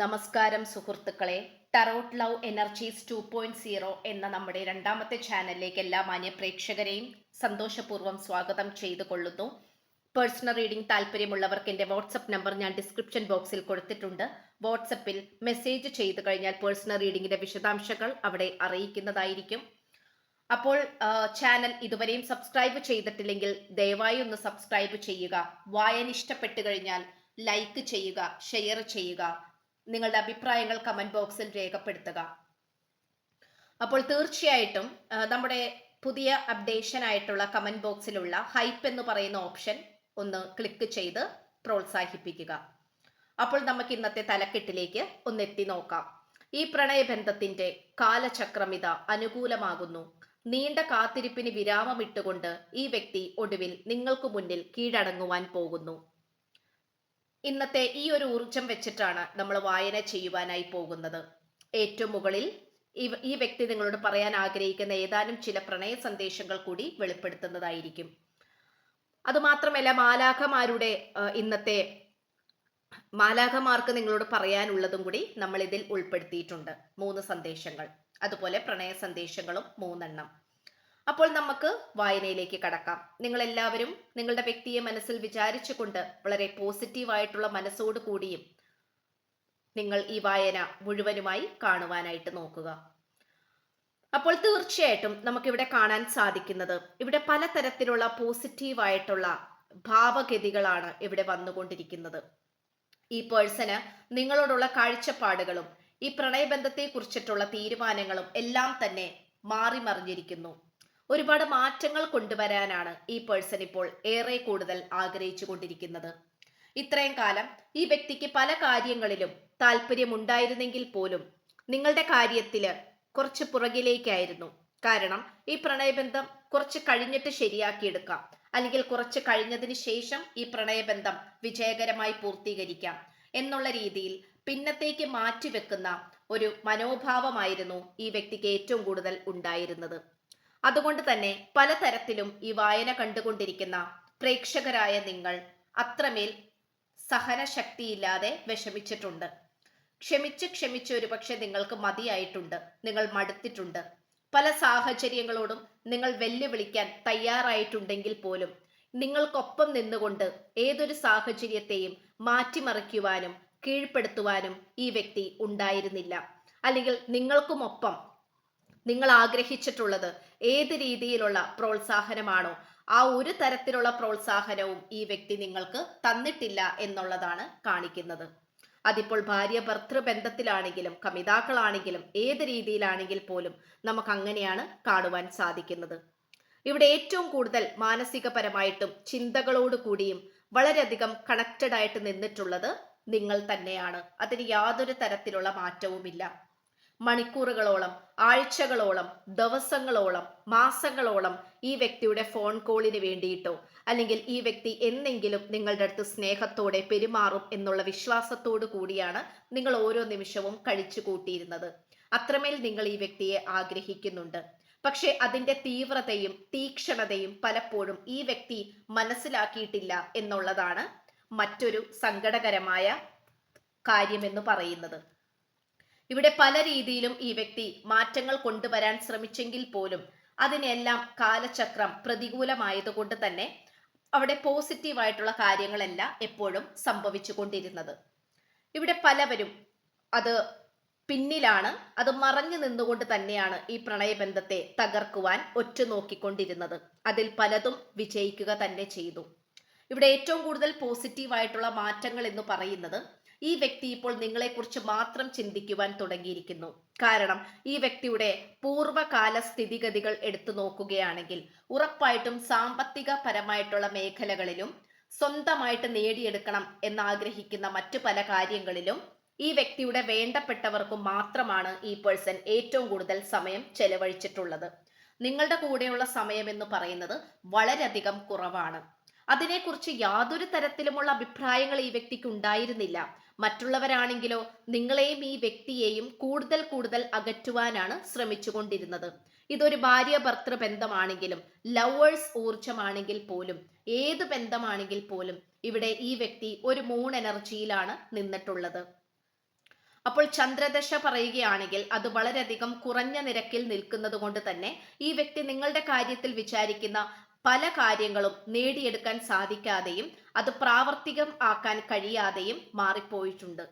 നമസ്കാരം സുഹൃത്തുക്കളെ. Tarot love energies two point zero എന്ന നമ്മുടെ രണ്ടാമത്തെ ചാനലിലേക്ക് എല്ലാ മാന്യ പ്രേക്ഷകരെയും സന്തോഷപൂർവം സ്വാഗതം ചെയ്തു കൊള്ളുന്നു പേഴ്സണൽ റീഡിംഗ് താല്പര്യമുള്ളവർക്ക് എന്റെ വാട്സപ്പ് നമ്പർ ഞാൻ ഡിസ്ക്രിപ്ഷൻ ബോക്സിൽ കൊടുത്തിട്ടുണ്ട്. വാട്സപ്പിൽ മെസ്സേജ് ചെയ്തു കഴിഞ്ഞാൽ പേഴ്സണൽ റീഡിംഗിന്റെ വിശദാംശങ്ങൾ അവിടെ അറിയിക്കുന്നതായിരിക്കും. അപ്പോൾ ചാനൽ ഇതുവരെയും സബ്സ്ക്രൈബ് ചെയ്തിട്ടില്ലെങ്കിൽ ദയവായി ഒന്ന് സബ്സ്ക്രൈബ് ചെയ്യുക. വായന ഇഷ്ടപ്പെട്ടു കഴിഞ്ഞാൽ ലൈക്ക് ചെയ്യുക ഷെയർ ചെയ്യുക. നിങ്ങളുടെ അഭിപ്രായങ്ങൾ കമന്റ് ബോക്സിൽ രേഖപ്പെടുത്തുക. അപ്പോൾ തീർച്ചയായിട്ടും നമ്മുടെ പുതിയ അപ്ഡേഷൻ ആയിട്ടുള്ള കമന്റ് ബോക്സിലുള്ള ഹൈപ്പ് എന്ന് പറയുന്ന ഓപ്ഷൻ ഒന്ന് ക്ലിക്ക് ചെയ്ത് പ്രോത്സാഹിപ്പിക്കുക. അപ്പോൾ നമുക്ക് ഇന്നത്തെ തലക്കെട്ടിലേക്ക് ഒന്ന് എത്തി നോക്കാം. ഈ പ്രണയബന്ധത്തിന്റെ കാലചക്രമിത അനുകൂലമാകുന്നു. നീണ്ട കാത്തിരിപ്പിന് വിരാമമിട്ടുകൊണ്ട് ഈ വ്യക്തി ഒടുവിൽ നിങ്ങൾക്ക് മുന്നിൽ കീഴടങ്ങുവാൻ പോകുന്നു. ഇന്നത്തെ ഈ ഒരു ഊർജം വെച്ചിട്ടാണ് നമ്മൾ വായന ചെയ്യുവാനായി പോകുന്നത്. ഏറ്റവും മുകളിൽ ഈ- വ്യക്തി നിങ്ങളോട് പറയാൻ ആഗ്രഹിക്കുന്ന ഏതാനും ചില പ്രണയ സന്ദേശങ്ങൾ കൂടി വെളിപ്പെടുത്തുന്നതായിരിക്കും. അതുമാത്രമല്ല മാലാഖമാരുടെ ഇന്നത്തെ മാലാഖമാർക്ക് നിങ്ങളോട് പറയാനുള്ളതും കൂടി നമ്മൾ ഇതിൽ ഉൾപ്പെടുത്തിയിട്ടുണ്ട്. മൂന്ന് സന്ദേശങ്ങൾ. അതുപോലെ പ്രണയ സന്ദേശങ്ങളും മൂന്നെണ്ണം. അപ്പോൾ നമുക്ക് വായനയിലേക്ക് കടക്കാം. നിങ്ങൾ എല്ലാവരും നിങ്ങളുടെ വ്യക്തിയെ മനസ്സിൽ വിചാരിച്ചുകൊണ്ട് വളരെ പോസിറ്റീവായിട്ടുള്ള മനസ്സോട് കൂടിയും നിങ്ങൾ ഈ വായന മുഴുവനുമായി കാണുവാനായിട്ട് നോക്കുക. അപ്പോൾ തീർച്ചയായിട്ടും നമുക്കിവിടെ കാണാൻ സാധിക്കുന്നത് ഇവിടെ പലതരത്തിലുള്ള പോസിറ്റീവായിട്ടുള്ള ഭാവഗതികളാണ് ഇവിടെ വന്നുകൊണ്ടിരിക്കുന്നത്. ഈ പേഴ്സണ് നിങ്ങളോടുള്ള കാഴ്ചപ്പാടുകളും ഈ പ്രണയബന്ധത്തെ കുറിച്ചിട്ടുള്ള തീരുമാനങ്ങളും എല്ലാം തന്നെ മാറി മറിഞ്ഞിരിക്കുന്നു ഒരുപാട് മാറ്റങ്ങൾ കൊണ്ടുവരാനാണ് ഈ പേഴ്സൺ ഇപ്പോൾ ഏറെ കൂടുതൽ ആഗ്രഹിച്ചു കൊണ്ടിരിക്കുന്നത്. ഇത്രയും കാലം ഈ വ്യക്തിക്ക് പല കാര്യങ്ങളിലും താല്പര്യമുണ്ടായിരുന്നെങ്കിൽ പോലും നിങ്ങളുടെ കാര്യത്തിൽ കുറച്ച് പുറകിലേക്കായിരുന്നു. കാരണം ഈ പ്രണയബന്ധം കുറച്ച് കഴിഞ്ഞിട്ട് ശരിയാക്കിയെടുക്കാം അല്ലെങ്കിൽ കുറച്ച് കഴിഞ്ഞതിന് ശേഷം ഈ പ്രണയബന്ധം വിജയകരമായി പൂർത്തീകരിക്കാം എന്നുള്ള രീതിയിൽ പിന്നത്തേക്ക് മാറ്റിവെക്കുന്ന ഒരു മനോഭാവമായിരുന്നു ഈ വ്യക്തിക്ക് ഏറ്റവും കൂടുതൽ ഉണ്ടായിരുന്നത്. അതുകൊണ്ട് തന്നെ പലതരത്തിലും ഈ വായന കണ്ടുകൊണ്ടിരിക്കുന്ന പ്രേക്ഷകരായ നിങ്ങൾ അത്രമേൽ സഹനശക്തിയില്ലാതെ വിഷമിച്ചിട്ടുണ്ട്. ക്ഷമിച്ച് ക്ഷമിച്ച് ഒരുപക്ഷെ നിങ്ങൾക്ക് മതിയായിട്ടുണ്ട്. നിങ്ങൾ മടുത്തിട്ടുണ്ട്. പല സാഹചര്യങ്ങളോടും നിങ്ങൾ വെല്ലുവിളിക്കാൻ തയ്യാറായിട്ടുണ്ടെങ്കിൽ പോലും നിങ്ങൾക്കൊപ്പം നിന്നുകൊണ്ട് ഏതൊരു സാഹചര്യത്തെയും മാറ്റിമറിക്കുവാനും കീഴ്പ്പെടുത്തുവാനും ഈ വ്യക്തി ഉണ്ടായിരുന്നില്ല. അല്ലെങ്കിൽ നിങ്ങൾക്കുമൊപ്പം നിങ്ങൾ ആഗ്രഹിച്ചിട്ടുള്ളത് ഏത് രീതിയിലുള്ള പ്രോത്സാഹനമാണോ ആ ഒരു തരത്തിലുള്ള പ്രോത്സാഹനവും ഈ വ്യക്തി നിങ്ങൾക്ക് തന്നിട്ടില്ല എന്നുള്ളതാണ് കാണിക്കുന്നത്. അതിപ്പോൾ ഭാര്യ ഭർത്തൃ ബന്ധത്തിലാണെങ്കിലും കമിതാക്കളാണെങ്കിലും ഏത് രീതിയിലാണെങ്കിൽ പോലും നമുക്ക് അങ്ങനെയാണ് കാണുവാൻ സാധിക്കുന്നത്. ഇവിടെ ഏറ്റവും കൂടുതൽ മാനസികപരമായിട്ടും ചിന്തകളോട് കൂടിയും വളരെയധികം കണക്റ്റഡ് ആയിട്ട് നിന്നിട്ടുള്ളത് നിങ്ങൾ തന്നെയാണ്. അതിന് യാതൊരു തരത്തിലുള്ള മാറ്റവുമില്ല. മണിക്കൂറുകളോളം ആഴ്ചകളോളം ദിവസങ്ങളോളം മാസങ്ങളോളം ഈ വ്യക്തിയുടെ ഫോൺ കോളിന് വേണ്ടിയിട്ടോ അല്ലെങ്കിൽ ഈ വ്യക്തി എന്നെങ്കിലും നിങ്ങളുടെ അടുത്ത് സ്നേഹത്തോടെ പെരുമാറും എന്നുള്ള വിശ്വാസത്തോടു കൂടിയാണ് നിങ്ങൾ ഓരോ നിമിഷവും കഴിച്ചു കൂട്ടിയിരുന്നത്. അത്രമേൽ നിങ്ങൾ ഈ വ്യക്തിയെ ആഗ്രഹിക്കുന്നുണ്ട്. പക്ഷെ അതിന്റെ തീവ്രതയും തീക്ഷണതയും പലപ്പോഴും ഈ വ്യക്തി മനസ്സിലാക്കിയിട്ടില്ല എന്നുള്ളതാണ് മറ്റൊരു സങ്കടകരമായ കാര്യമെന്ന് പറയുന്നത്. ഇവിടെ പല രീതിയിലും ഈ വ്യക്തി മാറ്റങ്ങൾ കൊണ്ടുവരാൻ ശ്രമിച്ചെങ്കിൽ പോലും അതിനെല്ലാം കാലചക്രം പ്രതികൂലമായതുകൊണ്ട് തന്നെ അവിടെ പോസിറ്റീവായിട്ടുള്ള കാര്യങ്ങളല്ല എപ്പോഴും സംഭവിച്ചു കൊണ്ടിരുന്നത് ഇവിടെ പലവരും അത് പിന്നിലാണ് അത് മറഞ്ഞു നിന്നുകൊണ്ട് തന്നെയാണ് ഈ പ്രണയബന്ധത്തെ തകർക്കുവാൻ ഒറ്റ നോക്കിക്കൊണ്ടിരുന്നത് അതിൽ പലതും വിജയിക്കുക തന്നെ ചെയ്തു. ഇവിടെ ഏറ്റവും കൂടുതൽ പോസിറ്റീവായിട്ടുള്ള മാറ്റങ്ങൾ എന്ന് പറയുന്നത് ഈ വ്യക്തി ഇപ്പോൾ നിങ്ങളെക്കുറിച്ച് മാത്രം ചിന്തിക്കുവാൻ തുടങ്ങിയിരിക്കുന്നു. കാരണം ഈ വ്യക്തിയുടെ പൂർവകാല സ്ഥിതിഗതികൾ എടുത്തു നോക്കുകയാണെങ്കിൽ ഉറപ്പായിട്ടും സാമ്പത്തിക പരമായിട്ടുള്ള മേഖലകളിലും സ്വന്തമായിട്ട് നേടിയെടുക്കണം എന്നാഗ്രഹിക്കുന്ന മറ്റു പല കാര്യങ്ങളിലും ഈ വ്യക്തിയുടെ വേണ്ടപ്പെട്ടവർക്കും മാത്രമാണ് ഈ പേഴ്സൺ ഏറ്റവും കൂടുതൽ സമയം ചെലവഴിച്ചിട്ടുള്ളത്. നിങ്ങളുടെ കൂടെയുള്ള സമയം എന്ന് പറയുന്നത് വളരെയധികം കുറവാണ്. അതിനെക്കുറിച്ച് യാതൊരു തരത്തിലുമുള്ള അഭിപ്രായങ്ങൾ ഈ വ്യക്തിക്ക് ഉണ്ടായിരുന്നില്ല. മറ്റുള്ളവരാണെങ്കിലോ നിങ്ങളെയും ഈ വ്യക്തിയെയും കൂടുതൽ കൂടുതൽ അകറ്റുവാനാണ് ശ്രമിച്ചുകൊണ്ടിരുന്നത്. ഇതൊരു ഭാര്യ ഭർത്തൃ ബന്ധമാണെങ്കിലും ലവേഴ്സ് ഊർജമാണെങ്കിൽ പോലും ഏത് ബന്ധമാണെങ്കിൽ പോലും ഇവിടെ ഈ വ്യക്തി ഒരു മൂൺ എനർജിയിലാണ് നിന്നിട്ടുള്ളത്. അപ്പോൾ ചന്ദ്രദശ പറയുകയാണെങ്കിൽ അത് വളരെയധികം കുറഞ്ഞ നിരക്കിൽ നിൽക്കുന്നത് കൊണ്ട് തന്നെ ഈ വ്യക്തി നിങ്ങളുടെ കാര്യത്തിൽ വിചാരിക്കുന്ന പല കാര്യങ്ങളും നേടിയെടുക്കാൻ സാധിക്കാതെയും അത് പ്രാവർത്തികം ആക്കാൻ കഴിയാതെയും മാറിപ്പോയിട്ടുണ്ട്.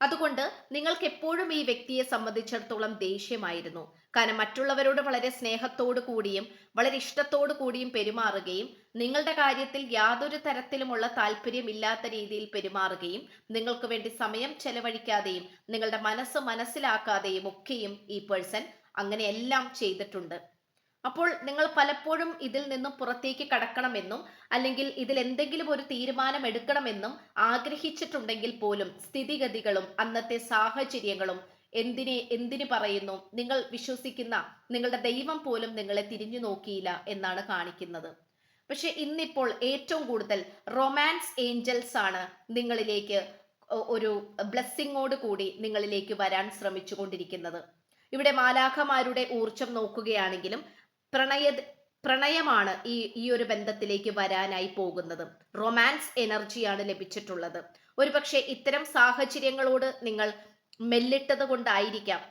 അതുകൊണ്ട് നിങ്ങൾക്ക് എപ്പോഴും ഈ വ്യക്തിയെ സംബന്ധിച്ചിടത്തോളം ദേഷ്യമായിരുന്നു. കാരണം മറ്റുള്ളവരോട് വളരെ സ്നേഹത്തോടു കൂടിയും വളരെ ഇഷ്ടത്തോടു കൂടിയും പെരുമാറുകയും നിങ്ങളുടെ കാര്യത്തിൽ യാതൊരു തരത്തിലുമുള്ള താല്പര്യമില്ലാത്ത രീതിയിൽ പെരുമാറുകയും നിങ്ങൾക്ക് വേണ്ടി സമയം ചെലവഴിക്കാതെയും നിങ്ങളുടെ മനസ്സ് മനസ്സിലാക്കാതെയും ഒക്കെയും ഈ പേഴ്സൺ അങ്ങനെയെല്ലാം ചെയ്തിട്ടുണ്ട്. അപ്പോൾ നിങ്ങൾ പലപ്പോഴും ഇതിൽ നിന്നും പുറത്തേക്ക് കടക്കണമെന്നും അല്ലെങ്കിൽ ഇതിൽ എന്തെങ്കിലും ഒരു തീരുമാനം എടുക്കണമെന്നും ആഗ്രഹിച്ചിട്ടുണ്ടെങ്കിൽ പോലും സ്ഥിതിഗതികളും അന്നത്തെ സാഹചര്യങ്ങളും എന്തിനെ എന്തിനു പറയുന്നു നിങ്ങൾ വിശ്വസിക്കുന്ന നിങ്ങളുടെ ദൈവം പോലും നിങ്ങളെ തിരിഞ്ഞു നോക്കിയില്ല എന്നാണ് കാണിക്കുന്നത്. പക്ഷെ ഇന്നിപ്പോൾ ഏറ്റവും കൂടുതൽ റൊമാൻസ് ഏഞ്ചൽസ് ആണ് നിങ്ങളിലേക്ക് ഒരു ബ്ലെസ്സിങ്ങോട് കൂടി നിങ്ങളിലേക്ക് വരാൻ ശ്രമിച്ചുകൊണ്ടിരിക്കുന്നത്. ഇവിടെ മാലാഖമാരുടെ ഊർജം നോക്കുകയാണെങ്കിലും പ്രണയ പ്രണയമാണ് ഈ ഈ ഒരു ബന്ധത്തിലേക്ക് വരാനായി പോകുന്നത്. റൊമാൻസ് എനർജിയാണ് ലഭിച്ചിട്ടുള്ളത്. ഒരുപക്ഷെ ഇത്തരം സാഹചര്യങ്ങളോട് നിങ്ങൾ മെല്ലിട്ടത് കൊണ്ടായിരിക്കാം.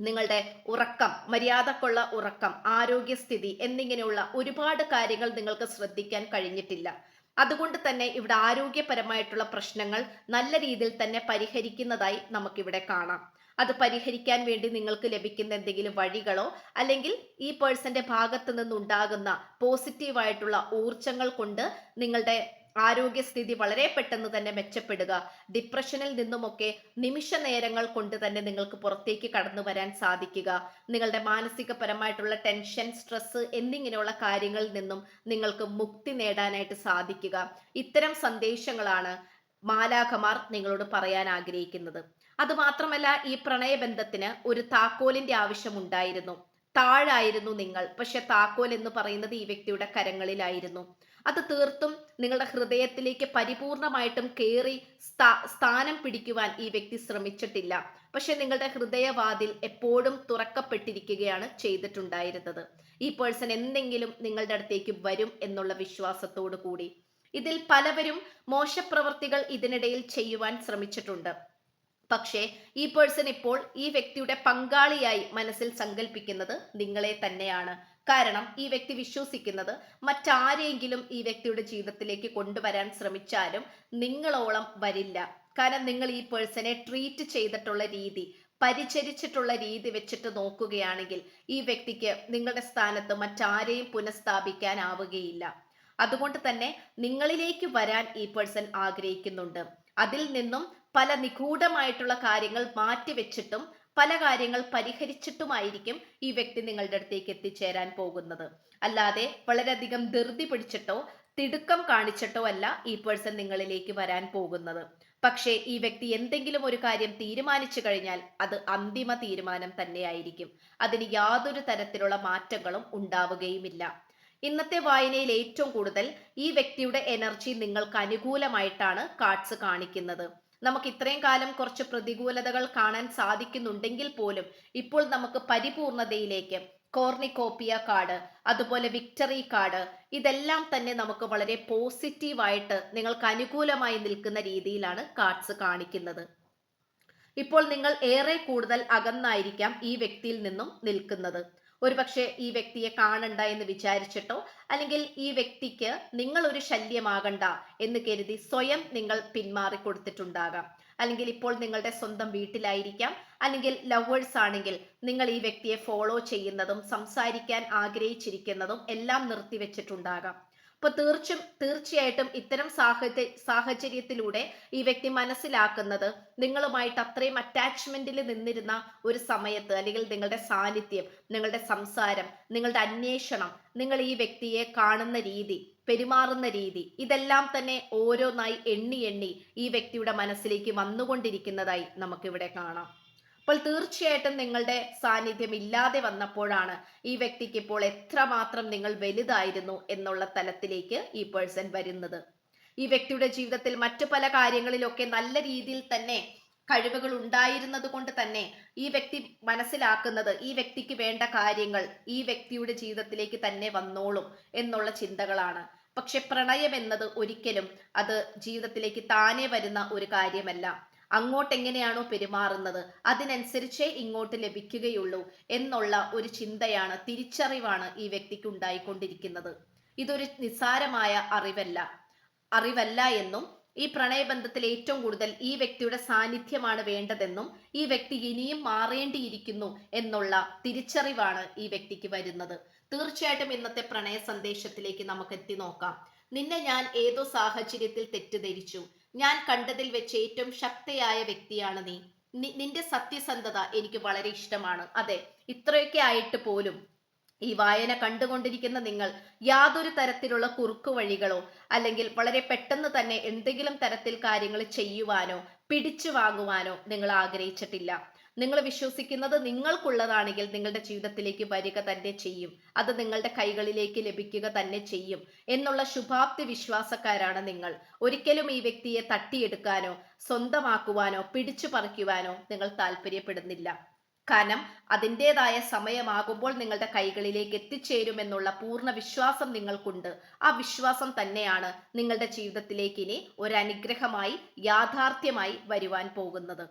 നിങ്ങളുടെ ഉറക്കം മര്യാദക്കുള്ള ഉറക്കം ആരോഗ്യസ്ഥിതി എന്നിങ്ങനെയുള്ള ഒരുപാട് കാര്യങ്ങൾ നിങ്ങൾക്ക് ശ്രദ്ധിക്കാൻ കഴിഞ്ഞിട്ടില്ല. അതുകൊണ്ട് തന്നെ ഇവിടെ ആരോഗ്യപരമായിട്ടുള്ള പ്രശ്നങ്ങൾ നല്ല രീതിയിൽ തന്നെ പരിഹരിക്കുന്നതായി നമുക്കിവിടെ കാണാം. അത് പരിഹരിക്കാൻ വേണ്ടി നിങ്ങൾക്ക് ലഭിക്കുന്ന എന്തെങ്കിലും വഴികളോ അല്ലെങ്കിൽ ഈ പേഴ്സന്റെ ഭാഗത്ത് നിന്നുണ്ടാകുന്ന പോസിറ്റീവായിട്ടുള്ള ഊർജങ്ങൾ കൊണ്ട് നിങ്ങളുടെ ആരോഗ്യസ്ഥിതി വളരെ പെട്ടെന്ന് തന്നെ മെച്ചപ്പെടുക. ഡിപ്രഷനിൽ നിന്നുമൊക്കെ നിമിഷ നേരങ്ങൾ കൊണ്ട് തന്നെ നിങ്ങൾക്ക് പുറത്തേക്ക് കടന്നു വരാൻ സാധിക്കുക. നിങ്ങളുടെ മാനസികപരമായിട്ടുള്ള ടെൻഷൻ സ്ട്രെസ് എന്നിങ്ങനെയുള്ള കാര്യങ്ങളിൽ നിന്നും നിങ്ങൾക്ക് മുക്തി നേടാനായിട്ട് സാധിക്കുക. ഇത്തരം സന്ദേശങ്ങളാണ് മാലാഖമാർ നിങ്ങളോട് പറയാൻ ആഗ്രഹിക്കുന്നത്. അത് മാത്രമല്ല ഈ പ്രണയബന്ധത്തിന് ഒരു താക്കോലിന്റെ ആവശ്യമുണ്ടായിരുന്നു. താഴായിരുന്നു നിങ്ങൾ. പക്ഷെ താക്കോൽ എന്ന് പറയുന്നത് ഈ വ്യക്തിയുടെ കരങ്ങളിലായിരുന്നു. അത് തീർത്തും നിങ്ങളുടെ ഹൃദയത്തിലേക്ക് പരിപൂർണമായിട്ടും കയറി സ്ഥാ സ്ഥാനം പിടിക്കുവാൻ ഈ വ്യക്തി ശ്രമിച്ചിട്ടില്ല. പക്ഷെ നിങ്ങളുടെ ഹൃദയവാതിൽ എപ്പോഴും തുറക്കപ്പെട്ടിരിക്കുകയാണ് ചെയ്തിട്ടുണ്ടായിരുന്നത്. ഈ പേഴ്സൺ എന്തെങ്കിലും നിങ്ങളുടെ അടുത്തേക്ക് വരും എന്നുള്ള വിശ്വാസത്തോടു കൂടി ഇതിൽ പലവരും മോശപ്രവർത്തികൾ ഇതിനിടയിൽ ചെയ്യുവാൻ ശ്രമിച്ചിട്ടുണ്ട്. പക്ഷേ ഈ പേഴ്സൺ ഇപ്പോൾ ഈ വ്യക്തിയുടെ പങ്കാളിയായി മനസ്സിൽ സങ്കല്പിക്കുന്നത് നിങ്ങളെ തന്നെയാണ്. കാരണം ഈ വ്യക്തി വിശ്വസിക്കുന്നത് മറ്റാരെങ്കിലും ഈ വ്യക്തിയുടെ ജീവിതത്തിലേക്ക് കൊണ്ടുവരാൻ ശ്രമിച്ചാലും നിങ്ങളോളം വരില്ല. കാരണം നിങ്ങൾ ഈ പേഴ്സണെ ട്രീറ്റ് ചെയ്തിട്ടുള്ള രീതി പരിചരിച്ചിട്ടുള്ള രീതി വെച്ചിട്ട് നോക്കുകയാണെങ്കിൽ ഈ വ്യക്തിക്ക് നിങ്ങളുടെ സ്ഥാനത്ത് മറ്റാരെയും പുനഃസ്ഥാപിക്കാനാവുകയില്ല. അതുകൊണ്ട് തന്നെ നിങ്ങളിലേക്ക് വരാൻ ഈ പേഴ്സൺ ആഗ്രഹിക്കുന്നുണ്ട്. അതിൽ നിന്നും പല നിഗൂഢമായിട്ടുള്ള കാര്യങ്ങൾ മാറ്റിവെച്ചിട്ടും പല കാര്യങ്ങൾ പരിഹരിച്ചിട്ടുമായിരിക്കും ഈ വ്യക്തി നിങ്ങളുടെ അടുത്തേക്ക് എത്തിച്ചേരാൻ പോകുന്നത്. അല്ലാതെ വളരെയധികം ധൃതി പിടിച്ചിട്ടോ തിടുക്കം കാണിച്ചിട്ടോ അല്ല ഈ പേഴ്സൺ നിങ്ങളിലേക്ക് വരാൻ പോകുന്നത്. പക്ഷേ ഈ വ്യക്തി എന്തെങ്കിലും ഒരു കാര്യം തീരുമാനിച്ചു കഴിഞ്ഞാൽ അത് അന്തിമ തീരുമാനം തന്നെയായിരിക്കും. അതിന് യാതൊരു തരത്തിലുള്ള മാറ്റങ്ങളും ഉണ്ടാവുകയുമില്ല. ഇന്നത്തെ വായനയിൽ ഏറ്റവും കൂടുതൽ ഈ വ്യക്തിയുടെ എനർജി നിങ്ങൾക്ക് അനുകൂലമായിട്ടാണ് കാർഡ്സ് കാണിക്കുന്നത്. നമുക്ക് ഇത്രയും കാലം കുറച്ച് പ്രതികൂലതകൾ കാണാൻ സാധിക്കുന്നുണ്ടെങ്കിൽ പോലും ഇപ്പോൾ നമുക്ക് പരിപൂർണതയിലേക്ക് കോർണിക്കോപ്പിയ കാർഡ് അതുപോലെ വിക്ടറി കാർഡ് ഇതെല്ലാം തന്നെ നമുക്ക് വളരെ പോസിറ്റീവായിട്ട് നിങ്ങൾക്ക് അനുകൂലമായി നിൽക്കുന്ന രീതിയിലാണ് കാർഡ്സ് കാണിക്കുന്നത്. ഇപ്പോൾ നിങ്ങൾ ഏറെ കൂടുതൽ അകന്നായിരിക്കാം ഈ വ്യക്തിയിൽ നിന്നും നിൽക്കുന്നത്. ഒരുപക്ഷെ ഈ വ്യക്തിയെ കാണണ്ട എന്ന് വിചാരിച്ചിട്ടോ അല്ലെങ്കിൽ ഈ വ്യക്തിക്ക് നിങ്ങൾ ഒരു ശല്യമാകണ്ട എന്ന് കരുതി സ്വയം നിങ്ങൾ പിന്മാറി കൊടുത്തിട്ടുണ്ടാകാം. അല്ലെങ്കിൽ ഇപ്പോൾ നിങ്ങളുടെ സ്വന്തം വീട്ടിലായിരിക്കാം അല്ലെങ്കിൽ ലവേഴ്സ് ആണെങ്കിൽ നിങ്ങൾ ഈ വ്യക്തിയെ ഫോളോ ചെയ്യുന്നതും സംസാരിക്കാൻ ആഗ്രഹിച്ചിരിക്കുന്നതും എല്ലാം നിർത്തിവെച്ചിട്ടുണ്ടാകാം. അപ്പൊ തീർച്ചും തീർച്ചയായിട്ടും ഇത്തരം സാഹചര്യ സാഹചര്യത്തിലൂടെ ഈ വ്യക്തി മനസ്സിലാക്കുന്നത് നിങ്ങളുമായിട്ട് അത്രയും അറ്റാച്ച്മെന്റിൽ നിന്നിരുന്ന ഒരു സമയത്ത് അല്ലെങ്കിൽ നിങ്ങളുടെ സാന്നിധ്യം നിങ്ങളുടെ സംസാരം നിങ്ങളുടെ അന്വേഷണം നിങ്ങൾ ഈ വ്യക്തിയെ കാണുന്ന രീതി പെരുമാറുന്ന രീതി ഇതെല്ലാം തന്നെ ഓരോന്നായി എണ്ണി എണ്ണി ഈ വ്യക്തിയുടെ മനസ്സിലേക്ക് വന്നുകൊണ്ടിരിക്കുന്നതായി നമുക്കിവിടെ കാണാം. അപ്പോൾ തീർച്ചയായിട്ടും നിങ്ങളുടെ സാന്നിധ്യം ഇല്ലാതെ വന്നപ്പോഴാണ് ഈ വ്യക്തിക്ക് ഇപ്പോൾ എത്രമാത്രം നിങ്ങൾ വലുതായിരുന്നു എന്നുള്ള തലത്തിലേക്ക് ഈ പേഴ്സൺ വരുന്നത്. ഈ വ്യക്തിയുടെ ജീവിതത്തിൽ മറ്റു പല കാര്യങ്ങളിലൊക്കെ നല്ല രീതിയിൽ തന്നെ കഴിവുകൾ ഉണ്ടായിരുന്നത് കൊണ്ട് തന്നെ ഈ വ്യക്തി മനസ്സിലാക്കുന്നത് ഈ വ്യക്തിക്ക് വേണ്ട കാര്യങ്ങൾ ഈ വ്യക്തിയുടെ ജീവിതത്തിലേക്ക് തന്നെ വന്നോളും എന്നുള്ള ചിന്തകളാണ്. പക്ഷെ പ്രണയം എന്നത് ഒരിക്കലും അത് ജീവിതത്തിലേക്ക് താനെ വരുന്ന ഒരു കാര്യമല്ല. അങ്ങോട്ട് എങ്ങനെയാണോ പെരുമാറുന്നത്? അതിനനുസരിച്ചേ ഇങ്ങോട്ട് ലഭിക്കുകയുള്ളൂ എന്നുള്ള ഒരു ചിന്തയാണ് തിരിച്ചറിവാണ് ഈ വ്യക്തിക്ക് ഉണ്ടായിക്കൊണ്ടിരിക്കുന്നത് ഇതൊരു നിസ്സാരമായ അറിവല്ല. അറിവല്ല എന്നും ഈ പ്രണയബന്ധത്തിൽ ഏറ്റവും കൂടുതൽ ഈ വ്യക്തിയുടെ സാന്നിധ്യമാണ് വേണ്ടതെന്നും ഈ വ്യക്തി ഇനിയും മാറേണ്ടിയിരിക്കുന്നു എന്നുള്ള തിരിച്ചറിവാണ് ഈ വ്യക്തിക്ക് വരുന്നത്. തീർച്ചയായിട്ടും ഇന്നത്തെ പ്രണയ സന്ദേശത്തിലേക്ക് നമുക്ക് എത്തി നോക്കാം. നിന്നെ ഞാൻ ഏതോ സാഹചര്യത്തിൽ തെറ്റിദ്ധരിച്ചു. ഞാൻ കണ്ടതിൽ വെച്ച് ഏറ്റവും ശക്തയായ വ്യക്തിയാണ് നീ. നിന്റെ സത്യസന്ധത എനിക്ക് വളരെ ഇഷ്ടമാണ്. അതെ ഇത്രയൊക്കെ ആയിട്ട് പോലും ഈ വായന കണ്ടുകൊണ്ടിരിക്കുന്ന നിങ്ങൾ യാതൊരു തരത്തിലുള്ള കുറുക്കു വഴികളോ അല്ലെങ്കിൽ വളരെ പെട്ടെന്ന് തന്നെ എന്തെങ്കിലും തരത്തിൽ കാര്യങ്ങൾ ചെയ്യുവാനോ പിടിച്ചു വാങ്ങുവാനോ നിങ്ങൾ ആഗ്രഹിച്ചിട്ടില്ല. നിങ്ങൾ വിശ്വസിക്കുന്നത് നിങ്ങൾക്കുള്ളതാണെങ്കിൽ നിങ്ങളുടെ ജീവിതത്തിലേക്ക് വരിക തന്നെ ചെയ്യും. അത് നിങ്ങളുടെ കൈകളിലേക്ക് ലഭിക്കുക തന്നെ ചെയ്യും എന്നുള്ള ശുഭാപ്തി വിശ്വാസക്കാരാണ് നിങ്ങൾ. ഒരിക്കലും ഈ വ്യക്തിയെ തട്ടിയെടുക്കാനോ സ്വന്തമാക്കുവാനോ പിടിച്ചു പറിക്കുവാനോ നിങ്ങൾ താല്പര്യപ്പെടുന്നില്ല. കാരണം അതിന്റെതായ സമയമാകുമ്പോൾ നിങ്ങളുടെ കൈകളിലേക്ക് എത്തിച്ചേരുമെന്നുള്ള പൂർണ വിശ്വാസം നിങ്ങൾക്കുണ്ട്. ആ വിശ്വാസം തന്നെയാണ് നിങ്ങളുടെ ജീവിതത്തിലേക്ക് ഇനി ഒരനുഗ്രഹമായി യാഥാർത്ഥ്യമായി വരുവാൻ പോകുന്നത്.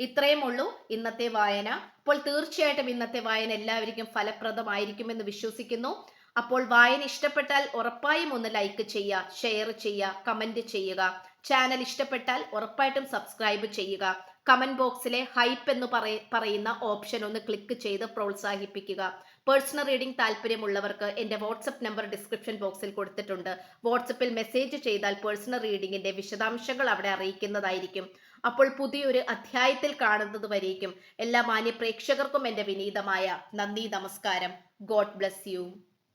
ഇത്രയും ഉള്ളൂ ഇന്നത്തെ വായന. അപ്പോൾ തീർച്ചയായിട്ടും ഇന്നത്തെ വായന എല്ലാവർക്കും ഫലപ്രദമായിരിക്കുമെന്ന് വിശ്വസിക്കുന്നു. അപ്പോൾ വായന ഇഷ്ടപ്പെട്ടാൽ ഉറപ്പായും ഒന്ന് ലൈക്ക് ചെയ്യുക ഷെയർ ചെയ്യുക കമന്റ് ചെയ്യുക. ചാനൽ ഇഷ്ടപ്പെട്ടാൽ ഉറപ്പായിട്ടും സബ്സ്ക്രൈബ് ചെയ്യുക. കമന്റ് ബോക്സിലെ ഹൈപ്പ് എന്ന് പറയുന്ന ഓപ്ഷൻ ഒന്ന് ക്ലിക്ക് ചെയ്ത് പ്രോത്സാഹിപ്പിക്കുക. പേഴ്സണൽ റീഡിംഗ് താല്പര്യമുള്ളവർക്ക് എന്റെ വാട്സപ്പ് നമ്പർ ഡിസ്ക്രിപ്ഷൻ ബോക്സിൽ കൊടുത്തിട്ടുണ്ട്. വാട്സപ്പിൽ മെസ്സേജ് ചെയ്താൽ പേഴ്സണൽ റീഡിങ്ങിന്റെ വിശദാംശങ്ങൾ അവിടെ അറിയിക്കുന്നതായിരിക്കും. അപ്പോൾ പുതിയൊരു അധ്യായത്തിൽ കാണുന്നത് വരേക്കും. എല്ലാ മാന്യ പ്രേക്ഷകർക്കും എന്റെ വിനീതമായ നന്ദി നമസ്കാരം. God bless you.